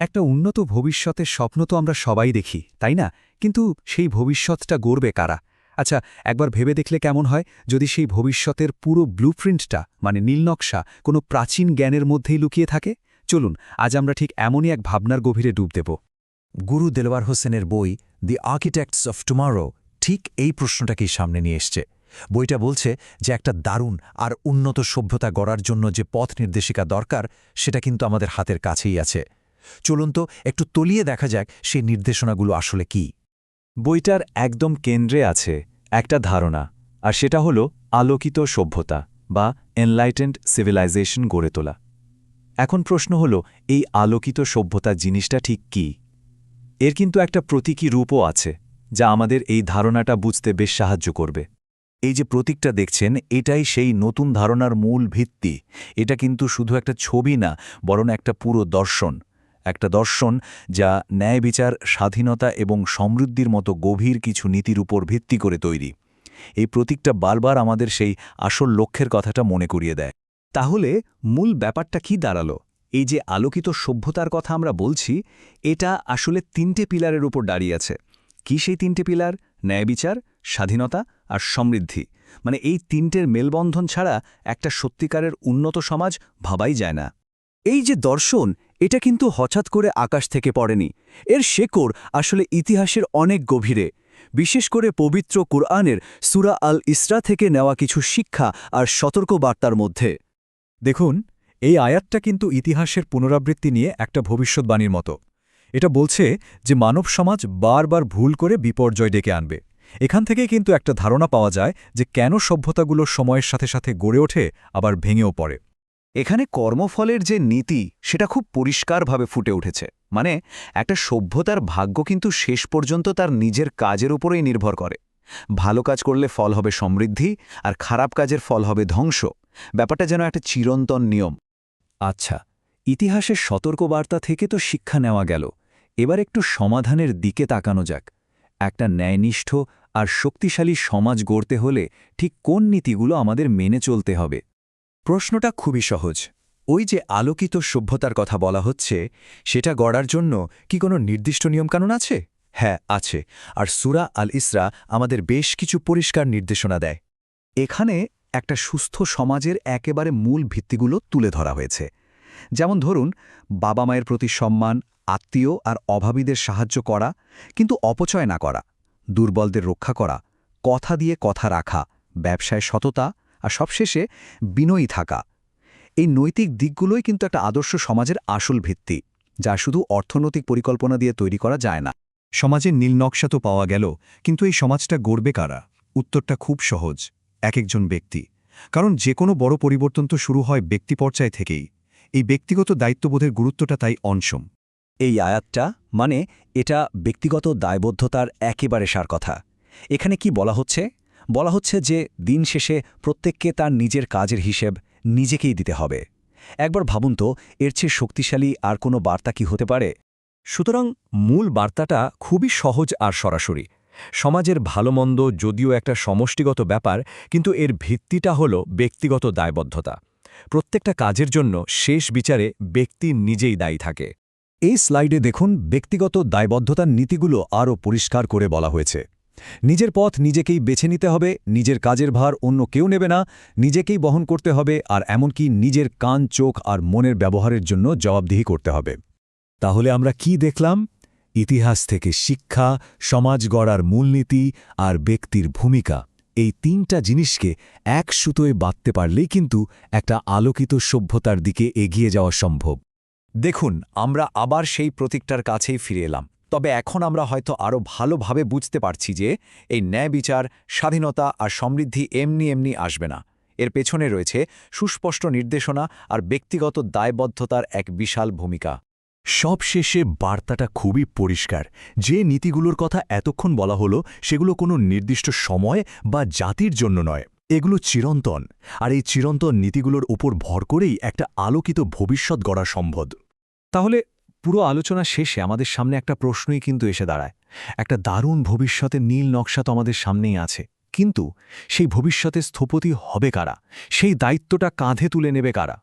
একটা উন্নত ভবিষ্যতের স্বপ্ন তো আমরা সবাই দেখি, তাই না? কিন্তু সেই ভবিষ্যৎটা গড়বে কারা? আচ্ছা একবার ভেবে দেখলে কেমন হয়? যদি সেই ভবিষ্যতের পুরো ব্লুপ্রিন্টটা মানে নীলনকশা কোনো প্রাচীন জ্ঞানের মধ্যেই লুকিয়ে থাকে? চলুন, আজ আমরা ঠিক এমনই এক ভাবনার গভীরে ডুব দেব। গুরু দেলওয়ার হোসেনের বই, দি আর্কিটেক্টস অফ টুমারো ঠিক এই প্রশ্নটাকেই সামনে নিয়ে এসছে। বইটা বলছে যে একটা দারুণ আর উন্নত সভ্যতা গড়ার জন্য যে পথ নির্দেশিকা দরকার, সেটা কিন্তু আমাদের হাতের কাছেই আছে। চলুন তো একটু তলিয়ে দেখা যাক সেই নির্দেশনাগুলো আসলে কি। বইটার একদম কেন্দ্রে আছে একটা ধারণা, আর সেটা হল আলোকিত সভ্যতা বা এনলাইটেন্ড সিভিলাইজেশন গড়ে তোলা। এখন প্রশ্ন হল, এই আলোকিত সভ্যতা জিনিসটা ঠিক কি? এর কিন্তু একটা প্রতীকী রূপও আছে, যা আমাদের এই ধারণাটা বুঝতে বেশ সাহায্য করবে। এই যে প্রতীকটা দেখছেন, এটাই সেই নতুন ধারণার মূল ভিত্তি। এটা কিন্তু শুধু একটা ছবি না, বরং একটা পুরো দর্শন। একটা দর্শন যা ন্যায় বিচার, স্বাধীনতা এবং সমৃদ্ধির মতো গভীর কিছু নীতির উপর ভিত্তি করে তৈরি। এই প্রতীকটা বারবার আমাদের সেই আসল লক্ষ্যের কথাটা মনে করিয়ে দেয়। তাহলে মূল ব্যাপারটা কি দাঁড়াল? এই যে আলোকিত সভ্যতার কথা আমরা বলছি, এটা আসলে তিনটে পিলারের উপর দাঁড়িয়ে আছে। কি সেই তিনটে পিলার? ন্যায় বিচার, স্বাধীনতা আর সমৃদ্ধি। মানে এই তিনটের মেলবন্ধন ছাড়া একটা সত্যিকারের উন্নত সমাজ ভাবাই যায় না। এই যে দর্শন এটা কিন্তু হঠাৎ করে আকাশ থেকে পড়েনি। এর শেকড় আসলে ইতিহাসের অনেক গভীরে। বিশেষ করে পবিত্র কুরআনের সুরা আল ইসরা থেকে নেওয়া কিছু শিক্ষা আর সতর্ক বার্তার মধ্যে। দেখুন, এই আয়াতটা কিন্তু ইতিহাসের পুনরাবৃত্তি নিয়ে একটা ভবিষ্যৎবাণীর মতো। এটা বলছে যে মানব সমাজ বারবার ভুল করে বিপর্যয় ডেকে আনবে। এখান থেকে কিন্তু একটা ধারণা পাওয়া যায় যে কেন সভ্যতাগুলো সময়ের সাথে সাথে গড়ে ওঠে, আবার ভেঙেও পড়ে। এখানে কর্মফলের যে নীতি, সেটা খুব পরিষ্কারভাবে ফুটে উঠেছে। মানে একটা সভ্যতার ভাগ্য কিন্তু শেষ পর্যন্ত তার নিজের কাজের উপরেই নির্ভর করে। ভালো কাজ করলে ফল হবে সমৃদ্ধি, আর খারাপ কাজের ফল হবে ধ্বংস। ব্যাপারটা যেন একটা চিরন্তন নিয়ম। আচ্ছা ইতিহাসের সতর্কবার্তা থেকে তো শিক্ষা নেওয়া গেল। এবার একটু সমাধানের দিকে তাকানো যাক। একটা ন্যায়নিষ্ঠ আর শক্তিশালী সমাজ গড়তে হলে ঠিক কোন নীতিগুলো আমাদের মেনে চলতে হবে? প্রশ্নটা খুবই সহজ। ওই যে আলোকিত সভ্যতার কথা বলা হচ্ছে, সেটা গড়ার জন্য কি কোনো নির্দিষ্ট নিয়মকানুন আছে? হ্যাঁ আছে। আর সুরা আল ইসরা আমাদের বেশ কিছু পরিষ্কার নির্দেশনা দেয়। এখানে একটা সুস্থ সমাজের একেবারে মূল ভিত্তিগুলো তুলে ধরা হয়েছে। যেমন ধরুন, বাবা মায়ের প্রতি সম্মান, আত্মীয় আর অভাবীদের সাহায্য করা, কিন্তু অপচয় না করা, দুর্বলদের রক্ষা করা, কথা দিয়ে কথা রাখা, ব্যবসায় সততা আর সবশেষে বিনয়ী থাকা। এই নৈতিক দিকগুলোই কিন্তু একটা আদর্শ সমাজের আসল ভিত্তি, যা শুধু অর্থনৈতিক পরিকল্পনা দিয়ে তৈরি করা যায় না। সমাজের নীলনকশা তো পাওয়া গেল, কিন্তু এই সমাজটা গড়বে কারা? উত্তরটা খুব সহজ, এক একজন ব্যক্তি। কারণ যে কোনো বড় পরিবর্তন তো শুরু হয় ব্যক্তি পর্যায় থেকেই। এই ব্যক্তিগত দায়িত্ববোধের গুরুত্বটা তাই অনসম এই আয়াতটা মানে এটা ব্যক্তিগত দায়বদ্ধতার একেবারে সার কথা। এখানে কি বলা হচ্ছে? বলা হচ্ছে যে দিন শেষে প্রত্যেককে তার নিজের কাজের হিসেব নিজেকেই দিতে হবে। একবার ভাবুন তো, এর চেয়ে শক্তিশালী আর কোনো বার্তা কি হতে পারে? সুতরাং মূল বার্তাটা খুবই সহজ আর সরাসরি। সমাজের ভালোমন্দ যদিও একটা সমষ্টিগত ব্যাপার, কিন্তু এর ভিত্তিটা হল ব্যক্তিগত দায়বদ্ধতা। প্রত্যেকটা কাজের জন্য শেষ বিচারে ব্যক্তি নিজেই দায়ী থাকে। এই স্লাইডে দেখুন ব্যক্তিগত দায়বদ্ধতার নীতিগুলো আরও পরিষ্কার করে বলা হয়েছে। নিজের পথ নিজেকেই বেছে নিতে হবে, নিজের কাজের ভার অন্য কেউ নেবে না, নিজেকেই বহন করতে হবে আর এমনকি নিজের কান, চোখ আর মনের ব্যবহারের জন্য জবাবদিহি করতে হবে। তাহলে আমরা কি দেখলাম? ইতিহাস থেকে শিক্ষা, সমাজ গড়ার মূলনীতি আর ব্যক্তির ভূমিকা। এই তিনটা জিনিসকে এক সুতোয় বাঁধতে পারলেই কিন্তু একটা আলোকিত সভ্যতার দিকে এগিয়ে যাওয়া সম্ভব। দেখুন, আমরা আবার সেই প্রতীকটার কাছেই ফিরে এলাম। তবে এখন আমরা হয়তো আরও ভালোভাবে বুঝতে পারছি যে এই ন্যায় বিচার, স্বাধীনতা আর সমৃদ্ধি এমনি এমনি আসবে না। এর পেছনে রয়েছে সুস্পষ্ট নির্দেশনা আর ব্যক্তিগত দায়বদ্ধতার এক বিশাল ভূমিকা। সবশেষে বার্তাটা খুবই পরিষ্কার। যে নীতিগুলোর কথা এতক্ষণ বলা হলো, সেগুলো কোনো নির্দিষ্ট সময় বা জাতির জন্য নয়। এগুলো চিরন্তন। আর এই চিরন্তন নীতিগুলোর উপর ভর করেই একটা আলোকিত ভবিষ্যৎ গড়া সম্ভব। তাহলে পুরো আলোচনা শেষে আমাদের সামনে একটা প্রশ্নই কিন্তু এসে দাঁড়ায়। একটা দারুণ ভবিষ্যতের নীল নকশা তো আমাদের সামনেই আছে। কিন্তু সেই ভবিষ্যতে স্থপতি হবে কারা? সেই দায়িত্বটা কাঁধে তুলে নেবে কারা?